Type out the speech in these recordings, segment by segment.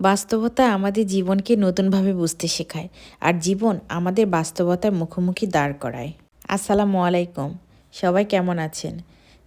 বাস্তবতা আমাদের জীবনকে নতুনভাবে বুঝতে শেখায় আর জীবন আমাদের বাস্তবতার মুখোমুখি দাঁড় করায়। আসসালামু আলাইকুম। সবাই কেমন আছেন?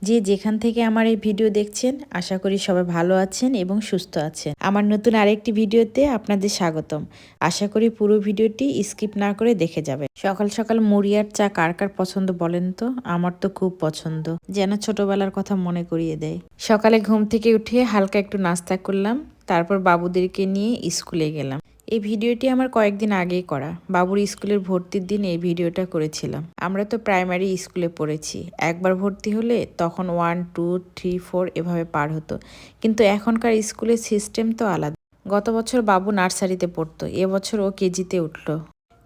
যে যেখান থেকে আমার এই ভিডিও দেখছেন, আশা করি সবাই ভালো আছেন এবং সুস্থ আছেন। আমার নতুন আরেকটি ভিডিওতে আপনাদের স্বাগতম। আশা করি পুরো ভিডিওটি স্কিপ না করে দেখে যাবে সকাল সকাল মুড়ি আর চা কার কার পছন্দ বলেন তো? আমার তো খুব পছন্দ। যেন ছোটবেলার কথা মনে করিয়ে দেয়। সকালে ঘুম থেকে উঠে হালকা একটু নাস্তা করলাম। তারপর বাবুদেরকে নিয়ে স্কুলে গেলাম। এই ভিডিওটি আমার কয়েকদিন আগেই করা। বাবুর স্কুলের ভর্তির দিন এই ভিডিওটা করেছিলাম। আমরা তো প্রাইমারি স্কুলে পড়েছি। একবার ভর্তি হলে তখন ওয়ান, টু, থ্রি, ফোর এভাবে পার হতো। কিন্তু এখনকার স্কুলের সিস্টেম তো আলাদা। গত বছর বাবু নার্সারিতে পড়তো। এবছর ও কেজিতে উঠল।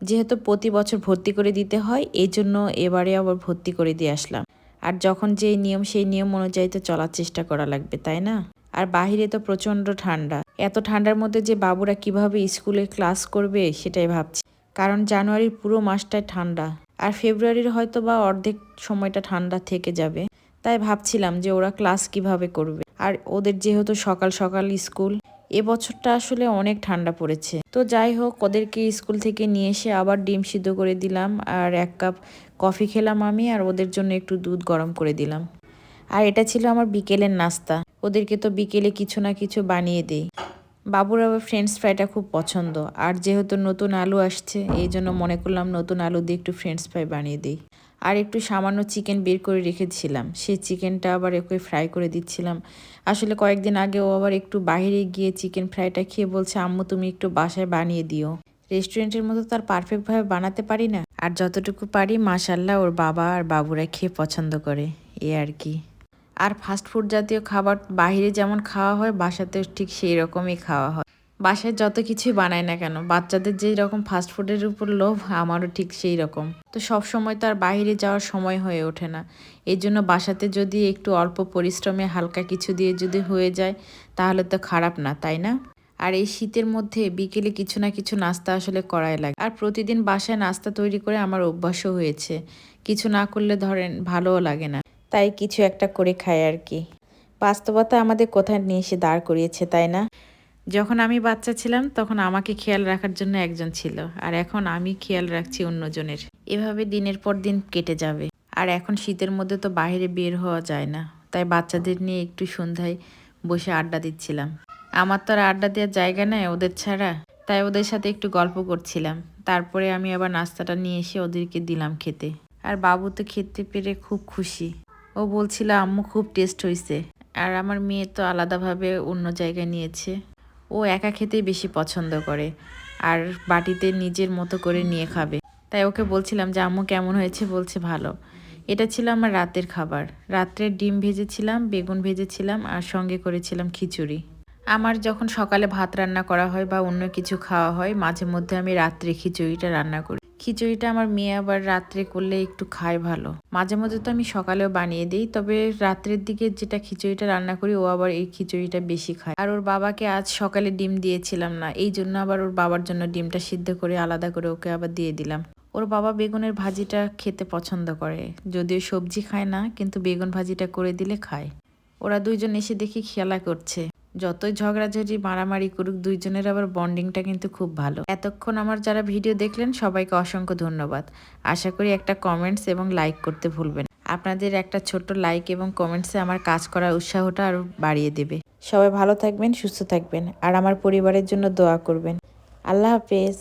যেহেতু প্রতি বছর ভর্তি করে দিতে হয়, এই জন্য এবারে আবার ভর্তি করে দিয়ে আসলাম। আর যখন যেই নিয়ম, সেই নিয়ম অনুযায়ী তো চলার চেষ্টা করা লাগবে, তাই না? আর বাহিরে তো প্রচণ্ড ঠান্ডা। এত ঠান্ডার মধ্যে যে বাবুরা কীভাবে স্কুলে ক্লাস করবে সেটাই ভাবছি। কারণ জানুয়ারির পুরো মাসটাই ঠান্ডা আর ফেব্রুয়ারির হয়তো বা অর্ধেক সময়টা ঠান্ডা থেকে যাবে। তাই ভাবছিলাম যে ওরা ক্লাস কীভাবে করবে। আর ওদের যেহেতু সকাল সকাল স্কুল এবছরটা আসলে অনেক ঠান্ডা পড়েছে। তো যাই হোক, ওদেরকে স্কুল থেকে নিয়ে এসে আবার ডিম সিদ্ধ করে দিলাম আর এক কাপ কফি খেলাম আমি আর ওদের জন্য একটু দুধ গরম করে দিলাম। আর এটা ছিল আমার বিকেলের নাস্তা। ওদেরকে তো বিকেলে কিছু না কিছু বানিয়ে দিই। বাবুর আবার ফ্রেন্ডস ফ্রাইটা খুব পছন্দ। আর যেহেতু নতুন আলু আসছে, এই জন্য মনে করলাম নতুন আলু দিয়ে একটু ফ্রেন্ডস ফ্রাই বানিয়ে দিই। আর একটু সামান্য চিকেন বের করে রেখেছিলাম। সেই চিকেনটা আবার ওকে ফ্রাই করে দিচ্ছিলাম। আসলে কয়েকদিন আগে ও আবার একটু বাইরে গিয়ে চিকেন ফ্রাইটা খেয়ে বলছে, আম্মু, তুমি একটু বাসায় বানিয়ে দিও। রেস্টুরেন্টের মতো তার পারফেক্টভাবে বানাতে পারি না। আর যতটুকু পারি মাসাল্লাহ ওর বাবা আর বাবুরা খেয়ে পছন্দ করে। এ আর কি। আর ফাস্টফুড জাতীয় খাবার বাইরে যেমন খাওয়া হয় বাসাতেও ঠিক সেই রকমই খাওয়া হয়। বাসায় যত কিছুই বানায় না কেন, বাচ্চাদের যেই রকম ফাস্টফুডের উপর লোভ, আমারও ঠিক সেই রকম। তো সব সময় তো আর বাইরে যাওয়ার সময় হয়ে ওঠে না। এই জন্য বাসাতে যদি একটু অল্প পরিশ্রমে হালকা কিছু দিয়ে যদি হয়ে যায়, তাহলে তো খারাপ না, তাই না? আর এই শীতের মধ্যে বিকেলে কিছু না কিছু নাস্তা আসলে করাই লাগে। আর প্রতিদিন বাসায় নাস্তা তৈরি করে আমার অভ্যাসও হয়েছে। কিছু না করলে ধরেন ভালোও লাগে না। তাই কিছু একটা করে খায় আর কি। বাস্তবতা আমাদের কোথায় নিয়ে এসে দাঁড় করিয়েছে, তাই না? যখন আমি বাচ্চা ছিলাম, তখন আমাকে খেয়াল রাখার জন্য একজন ছিল, আর এখন আমি খেয়াল রাখছি অন্যজনের। এভাবে দিনের পর দিন কেটে যাবে। আর এখন শীতের মধ্যে তো বাইরে বের হওয়া যায় না, তাই বাচ্চাদের নিয়ে একটু সন্ধ্যায় বসে আড্ডা দিচ্ছিলাম। আমার তো আর আড্ডা দেওয়ার জায়গা নেই ওদের ছাড়া, তাই ওদের সাথে একটু গল্প করছিলাম। তারপরে আমি আবার নাস্তাটা নিয়ে এসে ওদেরকে দিলাম খেতে। আর বাবু তো খেতে পেরে খুব খুশি। ও বলছিল, আম্মু খুব টেস্ট হয়েছে আর আমার মেয়ে তো আলাদাভাবে অন্য জায়গায় নিয়েছে। ও একা খেতেই বেশি পছন্দ করে আর বাটিতে নিজের মতো করে নিয়ে খাবে। তাই ওকে বলছিলাম যে, আম্মু কেমন হয়েছে? বলছে, ভালো। এটা ছিল আমার রাতের খাবার। রাত্রে ডিম ভেজেছিলাম, বেগুন ভেজেছিলাম আর সঙ্গে করেছিলাম খিচুড়ি। আমার যখন সকালে ভাত রান্না করা হয় বা অন্য কিছু খাওয়া হয় মাঝে মধ্যে আমি রাত্রে খিচুড়িটা রান্না করি। খিচুড়িটা আমার মেয়ে আবার রাত্রে করলে একটু খায় ভালো। মাঝে মধ্যে তো আমি সকালেও বানিয়ে দিই, তবে রাত্রের দিকে যেটা খিচুড়িটা রান্না করি, ও আবার এই খিচুড়িটা বেশি খায়। আর ওর বাবাকে আজ সকালে ডিম দিয়েছিলাম না, এই জন্য আবার ওর বাবার জন্য ডিমটা সিদ্ধ করে আলাদা করে ওকে আবার দিয়ে দিলাম। ওর বাবা বেগুনের ভাজিটা খেতে পছন্দ করে, যদিও সবজি খায় না, কিন্তু বেগুন ভাজিটা করে দিলে খায়। ওরা দুইজন এসে দেখি খেলা করছে। যতই ঝগড়াঝাড়ি মারামারি করুক, দুইজনের আবার বন্ডিংটা কিন্তু খুব ভালো। এতক্ষণ আমার যারা ভিডিও দেখলেন, সবাইকে অসংখ্য ধন্যবাদ। আশা করি একটা কমেন্টস এবং লাইক করতে ভুলবেন আপনাদের একটা ছোট্ট লাইক এবং কমেন্টসে আমার কাজ করার উৎসাহটা আরও বাড়িয়ে দেবে। সবাই ভালো থাকবেন, সুস্থ থাকবেন। আর আমার পরিবারের জন্য দোয়া করবেন। আল্লাহ হাফেজ।